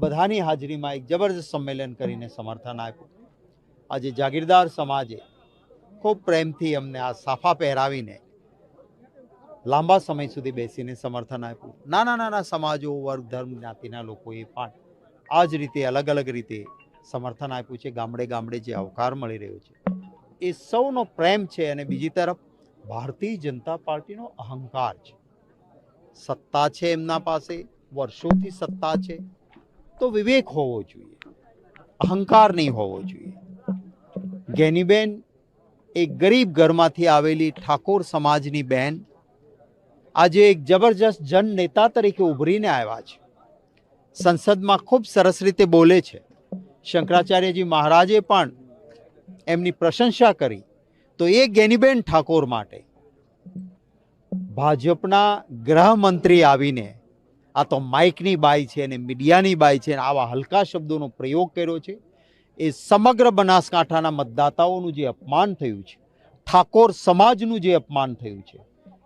બધાની હાજરીમાં એક જબરજસ્ત સંમેલન કરીને સમર્થન આપ્યું. આજે જાગીરદાર સમાજે ખૂબ પ્રેમથી અમને આ સાફા પહેરાવીને લાંબા સમય સુધી બેસીને સમર્થન આપ્યું. નાના નાના સમાજો, વર્ગ, ધર્મ, જ્ઞાતિના લોકોએ પણ આ જ રીતે, અલગ અલગ રીતે સમર્થન આપ્યું છે. ગામડે ગામડે જે આવકાર મળી રહ્યો છે, એ સૌનો પ્રેમ છે અને બીજી તરફ ભારતીય જનતા પાર્ટીનો અહંકાર છે. સત્તા છે એમના પાસે, વર્ષોથી સત્તા છે. તો વિવેક હોવો જોઈએ. અહંકાર નહીં હોવો જોઈએ. ગેનીબેન, એક ગરીબ ઘરમાંથી આવેલી ઠાકોર સમાજની બેન આજે એક જબરજસ્ત જન નેતા તરીકે ઉભરીને આવ્યા છે. સંસદમાં ખૂબ સરસ રીતે બોલે છે. શંકરાચાર્યજી મહારાજે પણ એમની પ્રશંસા કરી. તો એ ગેનીબેન ઠાકોર માટે ભાજપના ગૃહમંત્રી આવીને આ તો માઇકની બાઈ છે અને મીડિયાની બાઈ છે આવા હલકા શબ્દોનો પ્રયોગ કર્યો છે. એ સમગ્ર બનાસકાંઠાના મતદાતાઓનું જે અપમાન થયું છે, ઠાકોર સમાજનું જે અપમાન થયું છે,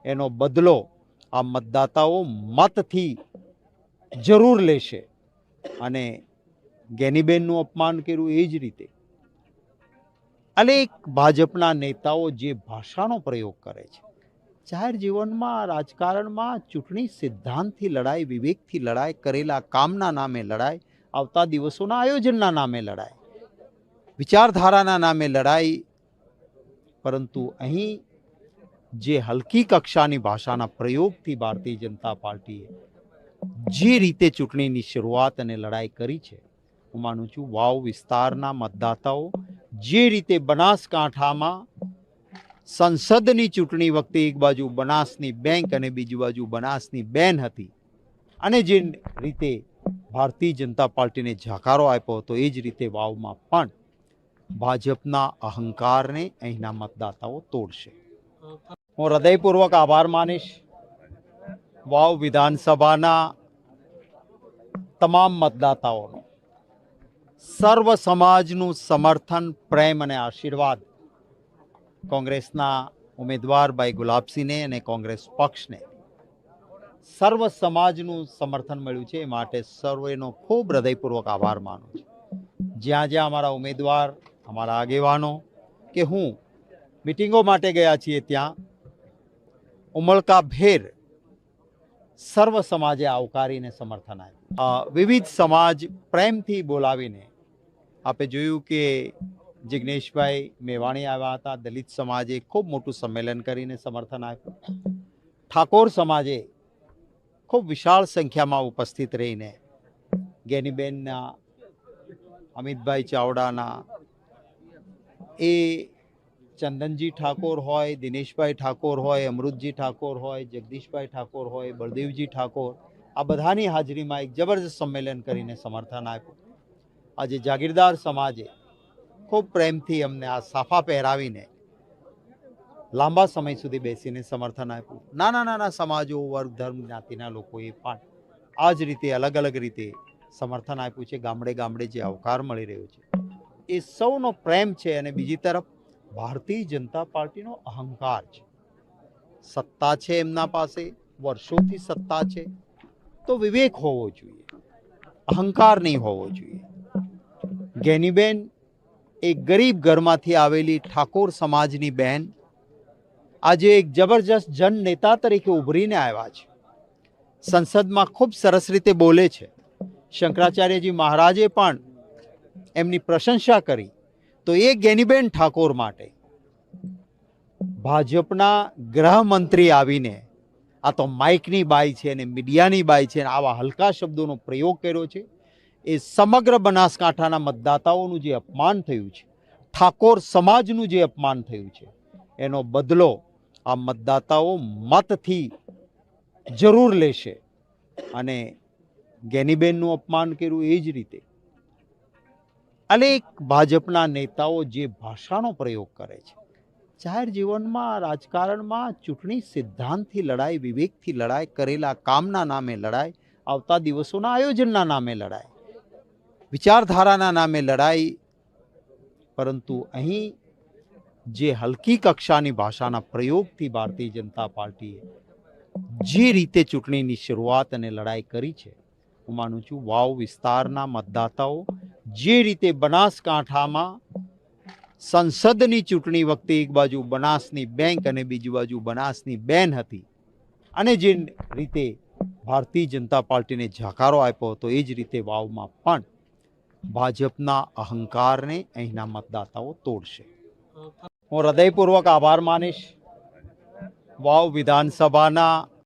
એનો બદલો આ મતદાતાઓ મતથી જરૂર લેશે. અને ગેનીબેનનું અપમાન કર્યું એ જ રીતે. અનેક ભાજપના નેતાઓ જે ભાષાનો પ્રયોગ કરે છે જાહેર જીવનમાં, રાજકારણમાં ચૂંટણી સિદ્ધાંતથી લડાઈ, વિવેકથી લડાઈ, કરેલા કામના નામે લડાઈ, આવતા દિવસોના આયોજનના નામે લડાઈ, વિચારધારાના નામે લડાઈ, પરંતુ અહીં જે હલકી કક્ષાની ભાષાના પ્રયોગથી ભારતીય જનતા પાર્ટીએ જે રીતે ચૂંટણીની શરૂઆત અને લડાઈ કરી છે, હું માનું છું વાવ વિસ્તારના મતદાતાઓ જે રીતે બનાસકાંઠામાં સંસદની ચૂંટણી વખતે એક બાજુ બનાસની બેંક અને બીજી બાજુ બનાસની બેન હતી. અને જે રીતે ભારતીય જનતા પાર્ટીને જાકારો આપ્યો હતો, એ જ રીતે વાવમાં પણ ભાજપના અહંકારને અહીંના મતદાતાઓ તોડશે. હું હૃદયપૂર્વક આભાર માનીશ. વાવ વિધાનસભાના તમામ મતદાતાઓનો. સર્વ સમાજનું સમર્થન, પ્રેમ અને આશીર્વાદ કોંગ્રેસના ઉમેદવાર ભાઈ ગુલાબસિંહને અને કોંગ્રેસ પક્ષને. સર્વ સમાજનું સમર્થન મળ્યું છે, એ માટે સર્વેનો ખૂબ હૃદયપૂર્વક આભાર માનું છું. જ્યાં જ્યાં અમારા ઉમેદવાર, અમારા આગેવાનો કે હું મિટિંગો માટે ગયા છીએ ત્યાં, ઉમળકા ભેર સર્વ સમાજે આવકારીને સમર્થન આપ્યું. વિવિધ સમાજ પ્રેમથી બોલાવીને આપે જોયું કે જિગ્નેશભાઈ મેવાણી આવ્યા હતા. દલિત સમાજે ખૂબ મોટું સંમેલન કરીને સમર્થન આપ્યું. ઠાકોર સમાજે ખૂબ વિશાળ સંખ્યામાં ઉપસ્થિત રહીને ગેનીબેનના, અમિતભાઈ ચાવડાના, એ ચંદનજી ઠાકોર હોય, દિનેશભાઈ ઠાકોર હોય, અમૃતજી ઠાકોર હોય, જગદીશભાઈ ઠાકોર હોય, બળદેવજી ઠાકોર, આ બધાની હાજરીમાં એક જબરજસ્ત સંમેલન કરીને સમર્થન આપ્યું. આજે જાગીરદાર સમાજે ખૂબ પ્રેમથી અમને આ સાફા પહેરાવીને લાંબા સમય સુધી બેસીને સમર્થન આપ્યું. નાના નાના સમાજો, વર્ગ, ધર્મ, જ્ઞાતિના લોકોએ પણ આ જ રીતે અલગ અલગ રીતે સમર્થન આપ્યું છે. ગામડે ગામડે જે આવકાર મળી રહ્યો છે, એ સૌનો પ્રેમ છે અને બીજી તરફ ભારતીય જનતા પાર્ટીનો અહંકાર છે. સત્તા છે એમના પાસે, વર્ષોથી સત્તા છે, તો વિવેક હોવો જોઈએ, અહંકાર નહીં હોવો જોઈએ. ગેનીબેન એક ગરીબ ઘરમાંથી આવેલી ઠાકોર સમાજની બહેન આજે એક જબરજસ્ત જન નેતા તરીકે ઉભરીને આવ્યા છે. સંસદમાં ખૂબ સરસ રીતે બોલે છે. શંકરાચાર્યજી મહારાજે પણ એમની પ્રશંસા કરી. તો એ ગેનીબેન ઠાકોર માટે ભાજપના ગૃહમંત્રી આવીને આ તો માઇકની બાઈ છે અને મીડિયાની બાઈ છે અને આવા હલકા શબ્દોનો પ્રયોગ કર્યો છે. એ સમગ્ર બનાસકાંઠાના મતદાતાઓનું જે અપમાન થયું છે, ઠાકોર સમાજનું જે અપમાન થયું છે, એનો બદલો આ મતદાતાઓ મતથી જરૂર લેશે. અને ગેનીબેનનું અપમાન કર્યું એ જ રીતે. અનેક ભાજપના નેતાઓ જે ભાષાનો પ્રયોગ કરે છે, જાહેર જીવનમાં, રાજકારણમાં ચૂંટણી સિદ્ધાંતથી લડાઈ, વિવેકથી લડાઈ, કરેલા કામના નામે લડાઈ, આવતા દિવસોના આયોજનના નામે લડાઈ વિચારધારાના નામે લડાઈ, પરંતુ અહીં જે હલકી કક્ષાની ભાષાના પ્રયોગથી ભારતીય જનતા પાર્ટીએ જે રીતે ચૂંટણીની શરૂઆત અને લડાઈ કરી છે, હું માનું છું વાવ વિસ્તારના મતદાતાઓ જે રીતે બનાસકાંઠામાં સંસદની ચૂંટણી વખતે એક બાજુ બનાસની બેંક અને બીજી બાજુ બનાસની બેન હતી અને જે રીતે ભારતીય જનતા પાર્ટીને જાકારો આપ્યો હતો, એ જ રીતે વાવમાં પણ ભાજપના અહંકારને અહીંના મતદાતાઓ તોડશે. હું હૃદયપૂર્વક આભાર માનીશ. વાવ વિધાનસભાના